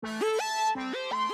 Música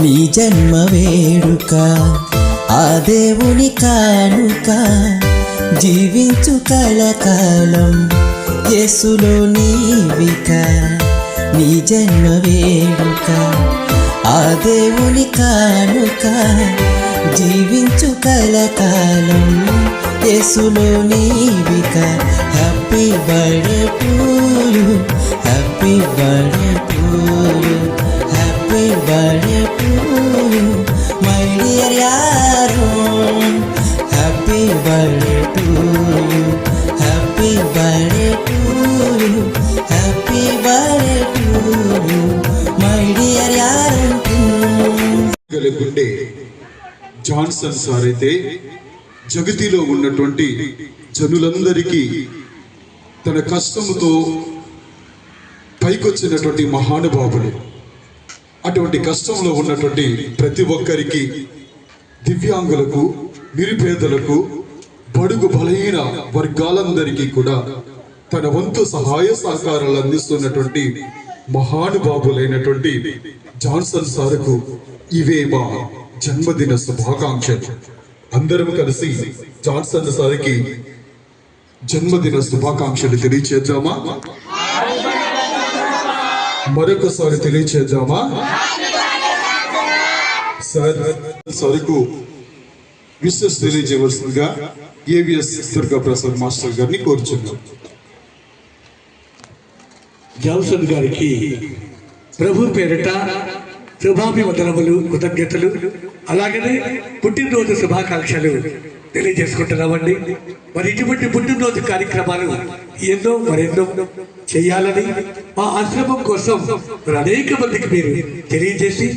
నీ జన్మ వేడుక ఆ దేవుని కానుక జీవించు కలకాలం యేసులో నీవిక నీ జన్మ వేడుక ఆ దేవుని కానుక జీవించు కలకాలం యేసులో నీవిక హ్యాపీ బర్త్ జాన్సన్ సార్ అయితే జగతిలో ఉన్నటువంటి జనులందరికీ తన కష్టముతో పైకొచ్చినటువంటి మహానుభావుడు అటువంటి కష్టంలో ఉన్నటువంటి ప్రతి ఒక్కరికి దివ్యాంగులకు నిరుపేదలకు బడుగు బలహీన వర్గాలందరికీ కూడా తన వంతు సహాయ సహకారాలు అందిస్తున్నటువంటి మహానుభావులైనటువంటి జాన్సన్ సార్కు ఇవే మా జన్మదిన శుభాకాంక్షలు. అందరం కలిసి జాన్సన్ సార్కి జన్మదిన శుభాకాంక్షలు తెలియచేద్దామా? మరొకసారి తెలియచేద్దామా? సార్ సరుకు విశ్వస్ తెలియజేయవలసిందిగా ఏవిఎస్ దుర్గా ప్రసాద్ మాస్టర్ గారిని కోరుచున్నాం. జాన్సన్ గారికి ప్రభు పేరిట శుభాభివందనములు కృతజ్ఞతలు. అలాగనే పుట్టినరోజు శుభాకాంక్షలు తెలియజేసుకుంటున్నామండి. మరి ఇటువంటి పుట్టినరోజు కార్యక్రమాలు ఎన్నో మరెన్నో చేయాలని మా ఆశ్రమం కోసం మరి అనేక మందికి మీరు తెలియజేసి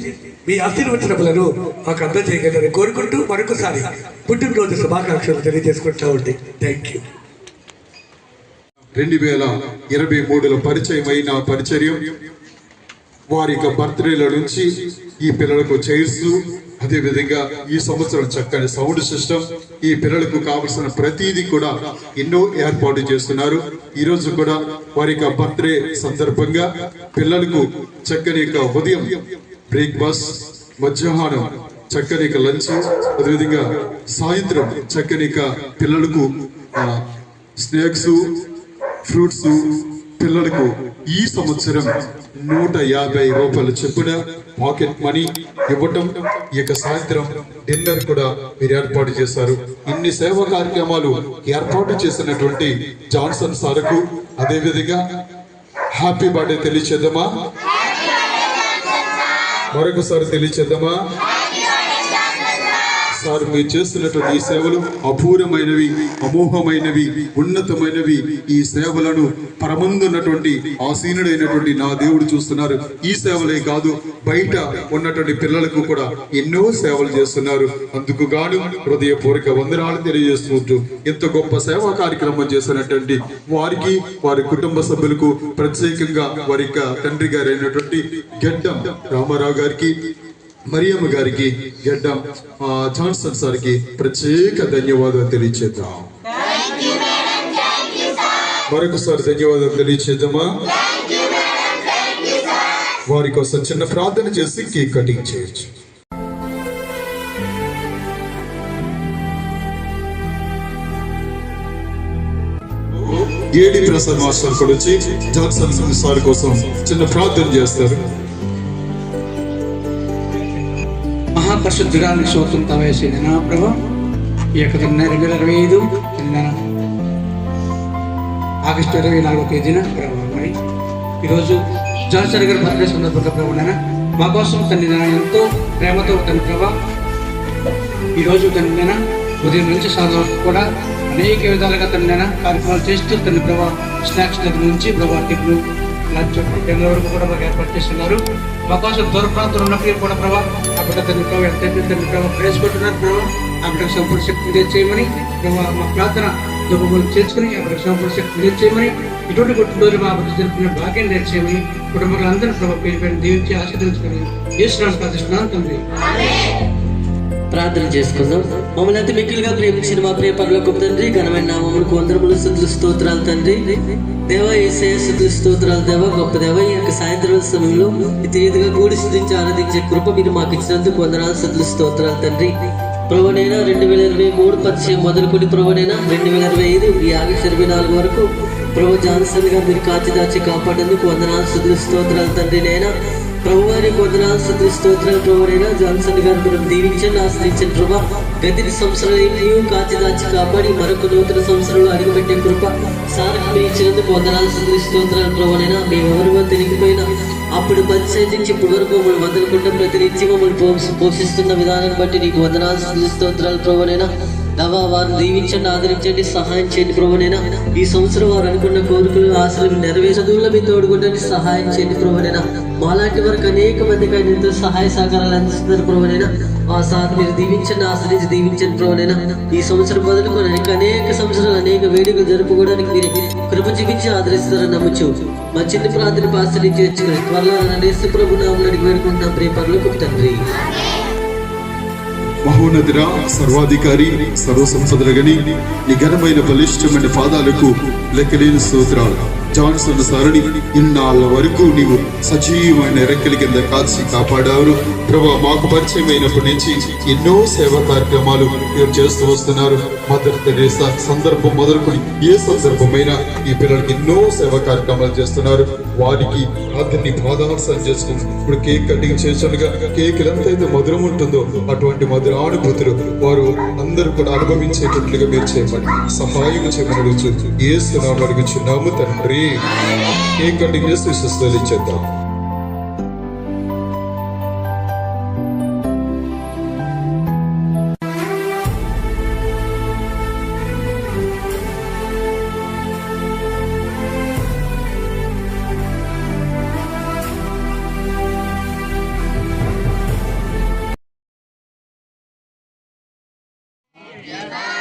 మీ ఆశీర్వచనములను మాకు అందజేయగలని కోరుకుంటూ మరొకసారి పుట్టినరోజు శుభాకాంక్షలు తెలియజేసుకుంటామండి థ్యాంక్ యూ రెండు వేల ఇరవై మూడులో పరిచయం అయిన పరిచర్యం వారి యొక్క బర్త్డేల నుంచి ఈ పిల్లలకు చైర్స్ అదే విధంగా ఈ సంవత్సరం చక్కని సౌండ్ సిస్టమ్ ఈ పిల్లలకు కావలసిన ప్రతిదీ కూడా ఎన్నో ఏర్పాటు చేస్తున్నారు. ఈ రోజు కూడా వారి యొక్క బర్త్డే సందర్భంగా పిల్లలకు చక్కని యొక్క ఉదయం బ్రేక్ఫాస్ట్ మధ్యాహ్నం చక్కని యొక్క లంచ్ అదేవిధంగా సాయంత్రం చక్కని యొక్క పిల్లలకు స్నాక్స్ ఫ్రూట్స్ పిల్లలకు ఈ సంవత్సరం నూట యాభై రూపాయలు చొప్పున పాకెట్ మనీ ఇవ్వటం ఈ యొక్క సాయంత్రం డిన్నర్ కూడా మీరు ఏర్పాటు చేశారు. ఇన్ని సేవా కార్యక్రమాలు ఏర్పాటు చేసినటువంటి జాన్సన్ సార్కు అదే విధంగా హ్యాపీ బర్త్డే తెలియచేద్దామా మరొకసారి తెలియచేద్దామా? సార్ మీరు చేస్తున్నటువంటి ఈ సేవలు అపూర్వమైనవి అమోఘమైనవి ఉన్నతమైనవి. ఈ సేవలను పరమందున్నటువంటి ఆసీనుడైనటువంటి నా దేవుడు చూస్తున్నారు. ఈ సేవలే కాదు బయట ఉన్నటువంటి పిల్లలకు కూడా ఎన్నో సేవలు చేస్తున్నారు. అందుకు గాను హృదయపూర్వక వందనాలు తెలియజేస్తుంటూ ఇంత గొప్ప సేవా కార్యక్రమం చేసినటువంటి వారికి వారి కుటుంబ సభ్యులకు ప్రత్యేకంగా వారి యొక్క తండ్రి గారైనటువంటి అయినటువంటి గెడ్డం రామారావు గారికి మరియమ్మ గారికి గడ్డం జాన్సన్ సార్కి ప్రత్యేక ధన్యవాదాలు తెలియచేద్దాం. మరొకసారి ధన్యవాదాలు తెలియచేద్దామా? వారి కోసం చిన్న ప్రార్థన చేసి కేక్ కటింగ్ చేయొచ్చు. ఏడి ప్రసాద్ మాస్టర్ కూడా వచ్చి జాన్సన్ సార్ కోసం చిన్న ప్రార్థన చేస్తారు. మహాపరిశుద్ధురాన్ని స్తోత్రం తవేసింది నా ప్రభా ఈ యొక్క నిన్న రెండు వేల ఇరవై ఐదు నిన్న ఆగస్టు ఇరవై నాలుగో తేదీన ప్రభా మరి ఈరోజు జాన్సన్ గారి బర్త్డే సందర్భంగా ప్రభు మా కోసం తండ్రి ఎంతో ప్రేమతో తండ్రి ప్రభా ఈరోజు తండ్రి ఉదయం నుంచి సాయంత్రం వరకు కూడా అనేక విధాలుగా తండ్రి కార్యక్రమాలు చేస్తూ తండ్రి ప్రభా స్నాక్స్ దగ్గర నుంచి ప్రభా టిఫిన్ లంచ్ డిన్నర్ వరకు కూడా మాకు ఏర్పాటు చేస్తున్నారు. మా కోసం దూర ప్రాంతంలో ఉన్నప్పటికీ కూడా ప్రభావ అప్పుడు తనతో ఎంతైతే ప్రభావ ప్రభావ ప్రవేశపెట్టున్నారు. ప్రభావ అక్కడ సంపూర్ణ శక్తి తెచ్చేయమని ప్రభావ మా ప్రార్థన దుఃఖములు చేర్చుకుని అక్కడ సంపూర్ణ శక్తి తెచ్చేయమని ఇటువంటి పుట్టినరోజు మా బిడ్డ జరుపుకునే భాగ్యం తెచ్చేయమని కుటుంబాలందరూ ప్రభావ పేరు పేరు దీవించి ఆశీర్వదించుకొని ఈశ్వరాన్ని ప్రార్థిస్తున్నాను తండ్రి. ప్రార్థన చేసుకుందాం. మమ్మల్ని అతి మిక్కిలిగా ప్రేమించిన మా ప్రియ పనులకు తండ్రి ఘనమైన నామములకు వందరములు శుద్ధులు స్తోత్రాలు తండ్రి. దేవ ఏసయ శుద్ధులు స్తోత్రాలు దేవ గొప్ప దేవ ఈ యొక్క సాయంత్రం సమయంలో ఇతి కూడి ఆరాధించే కృప మీరు మాకు ఇచ్చినందుకు వందనాలు శుద్ధులు స్తోత్రాలు తండ్రి. ప్రభునైనా రెండు వేల ఇరవై మూడు పరిచయం మొదలుకొని ప్రభునైనా రెండు వేల ఇరవై ఐదు ఈ ఆగస్టు ఇరవై నాలుగు వరకు ప్రభు జాన్సన్గా మీరు కాచి దాచి కాపాడేందుకు వందనాలు శుద్ధులు స్తోత్రాలు తండ్రి నైనా ప్రభువారి వందనాలు స్థుతి స్తోత్రాలు ప్రభువైన జాన్సన్ గారు మీరు దీవించండి ఆశ్రయించండి ప్రభా. గతి సంవత్సరం కాచి దాచి కాపాడి మరొక నూతన సంవత్సరంలో అడుగుపెట్టే కృప సారకు మీరు ఇచ్చినందుకు వందనాలు స్థుతి స్తోత్రాలు ప్రభువైన మేము ఎవరివో తెలియకపోయినా అప్పుడు పరిచయం నుంచి ఇప్పటి వరకు మమ్మల్ని వదలకుండా ప్రతినిత్యం మమ్మల్ని పోషిస్తున్న విధానాన్ని బట్టి నీకు వందనాలు స్థుతి స్తోత్రాలు ప్రభువైనా నవా వారు దీవించండి ఆదరించండి సహాయం చేయండి ప్రభునైనా ఈ సంవత్సరం వారు అనుకున్న కోరికలు ఆశలు నెరవేర్చ చదువుల మీ తోడుకుంటే సహాయం చేయండి ప్రభునైనా మాలాంటి వరకు అనేక మందికి ఆయన ఎంతో సహాయ సహకారాలు అందిస్తున్నారు ప్రభునైనా ఆ సార్ మీరు దీవించండి ఆశ్రయించి దీవించండి ప్రభునైనా ఈ సంవత్సరం మొదలుకొని అనేక అనేక సంవత్సరాలు అనేక వేడుకలు జరుపుకోవడానికి మీరు కృప చూపించి ఆదరిస్తారని నమ్మచ్చు మా చిన్న ప్రార్థన ఆశ్రయించి చేర్చుకుని త్వరలో నేస్తు ప్రభు నామని వేడుకుంటున్నాం ప్రియ తండ్రి. మహోన్నతిరా సర్వాధికారి సర్వసంపదలగని నీ ఘనమైన బలిష్టమైన పాదాలకు లెక్కలేని స్తోత్రాలు. జాన్సన్ సారని ఇన్నాళ్ళ వరకు నీవు సజీవమైన రెక్కల కింద కాల్చి కాపాడారు ప్రభా మాకు పరిచయమైనప్పటి నుంచి ఎన్నో సేవా కార్యక్రమాలు మీరు చేస్తూ వస్తున్నారు. మదర్ తెరేసా సందర్భం మొదలుకొని ఏ సందర్భమైనా ఈ పిల్లలకి ఎన్నో సేవా కార్యక్రమాలు చేస్తున్నారు. వారికి అతన్ని పాదార్సన చేసుకుని ఇప్పుడు కేక్ కటింగ్ చేస్తుండగా కేక్ ఎంతైతే మధురం ఉంటుందో అటువంటి మధుర అనుభూతులు వారు అందరూ కూడా అనుభవించేటట్లుగా మీరు చేయమని సహాయం చేయమని అడుగుచు. ఏ సునామం తండ్రి. కేక్ కటింగ్ చేసి విశ్వస్తాలు Yeah.